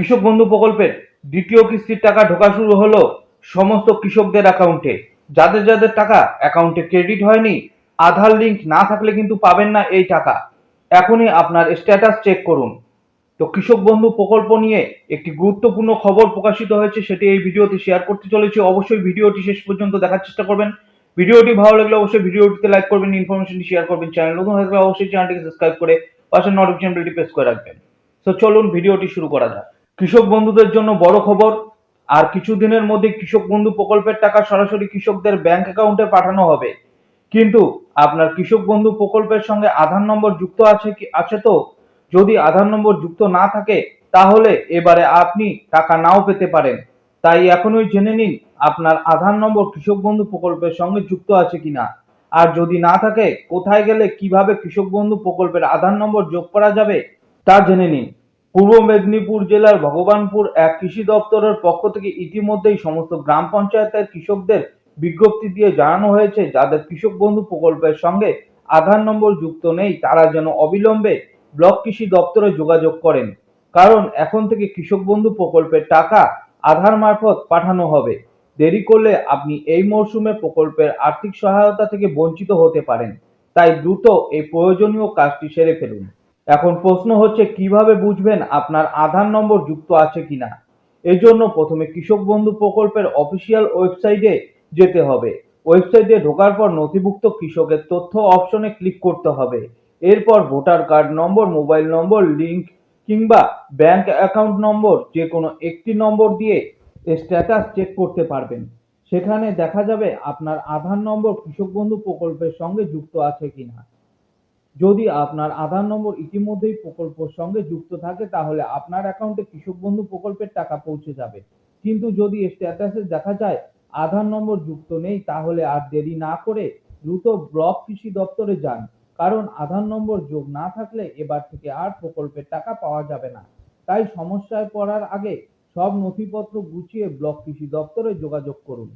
কৃষক বন্ধু প্রকল্পের দ্বিতীয় কিস্তির টাকা ঢোকা শুরু হলো সমস্ত কৃষকদের অ্যাকাউন্টে যাদের যাদের টাকা অ্যাকাউন্টে ক্রেডিট হয়নি, আধার লিংক না থাকলে কিন্তু পাবেন না এই টাকা। এখনই আপনার স্ট্যাটাস চেক করুন। তো কৃষক বন্ধু প্রকল্প নিয়ে একটি গুরুত্বপূর্ণ খবর প্রকাশিত হয়েছে, সেটি এই ভিডিওতে শেয়ার করতে চলেছি। অবশ্যই ভিডিওটি শেষ পর্যন্ত দেখার চেষ্টা করবেন। ভিডিওটি ভালো লাগলে অবশ্যই ভিডিওটিতে লাইক করবেন ইনফরমেশনটি শেয়ার করবেন চ্যানেল নতুন হয়ে থাকলে অবশ্যই চ্যানেলটিকে সাবস্ক্রাইব করে পাশের নোটিফিকেশন বেলটি প্রেস করে রাখবেন। তো চলুন ভিডিওটি শুরু করা যাক। কৃষক বন্ধুদের জন্য বড় খবর, আর কিছুদিনের মধ্যে কৃষক বন্ধু প্রকল্পের টাকা সরাসরি কৃষকদের ব্যাংক অ্যাকাউন্টে পাঠানো হবে। কিন্তু আপনার কৃষক বন্ধু প্রকল্পের সঙ্গে আধার নম্বর যুক্ত আছে কি, আছে তো? যদি আধার নম্বর যুক্ত না থাকে, তাহলে এবারে আপনি টাকা নাও পেতে পারেন। তাই এখনই জেনে নিন আপনার আধার নম্বর কৃষক বন্ধু প্রকল্পের সঙ্গে যুক্ত আছে কিনা। আর যদি না থাকে, কোথায় গেলে কীভাবে কৃষক বন্ধু প্রকল্পের আধার নম্বর যোগ করা যাবে, তা জেনে নিন। পূর্ব মেদিনীপুর জেলার ভগবানপুর এক কৃষি দপ্তরের পক্ষ থেকে ইতিমধ্যেই সমস্ত গ্রাম পঞ্চায়েতের কৃষকদের বিজ্ঞপ্তি দিয়ে জানানো হয়েছে, যাদের কৃষক বন্ধু প্রকল্পের সঙ্গে আধার নম্বর যুক্ত নেই, তারা যেন অবিলম্বে ব্লক কৃষি দপ্তরে যোগাযোগ করেন। কারণ এখন থেকে কৃষক বন্ধু প্রকল্পের টাকা আধার মারফত পাঠানো হবে। দেরি করলে আপনি এই মরশুমে প্রকল্পের আর্থিক সহায়তা থেকে বঞ্চিত হতে পারেন। তাই দ্রুত এই প্রয়োজনীয় কাজটি সেরে ফেলুন। এখন প্রশ্ন হচ্ছে, কীভাবে বুঝবেন আপনার আধার নম্বর যুক্ত আছে কিনা? এর জন্য প্রথমে কৃষক বন্ধু প্রকল্পের অফিসিয়াল ওয়েবসাইটে যেতে হবে। ওয়েবসাইটে ঢোকার পর নথিভুক্ত কৃষকের তথ্য অপশনে ক্লিক করতে হবে। এরপর voter card number, mobile number link কিংবা ব্যাংক অ্যাকাউন্ট নম্বর, যে কোনো একটি নম্বর দিয়ে স্ট্যাটাস চেক করতে পারবেন। সেখানে দেখা যাবে আপনার আধার নম্বর কৃষক বন্ধু প্রকল্পের সঙ্গে যুক্ত আছে কিনা। যদি আপনার আধার নম্বর ইতিমধ্যেই প্রকল্পের সঙ্গে যুক্ত থাকে, তাহলে আপনার অ্যাকাউন্টে কৃষক বন্ধু প্রকল্পের টাকা পৌঁছে যাবে। কিন্তু যদি স্ট্যাটাসে দেখা যায় আধার নম্বর যুক্ত নেই, তাহলে আর দেরি না করে দ্রুত ব্লক কৃষি দপ্তরে যান। কারণ আধার নম্বর যোগ না থাকলে এবার থেকে আর প্রকল্পের টাকা পাওয়া যাবে না। তাই সমস্যায় পড়ার আগে সব নথিপত্র গুছিয়ে ব্লক কৃষি দপ্তরে যোগাযোগ করুন।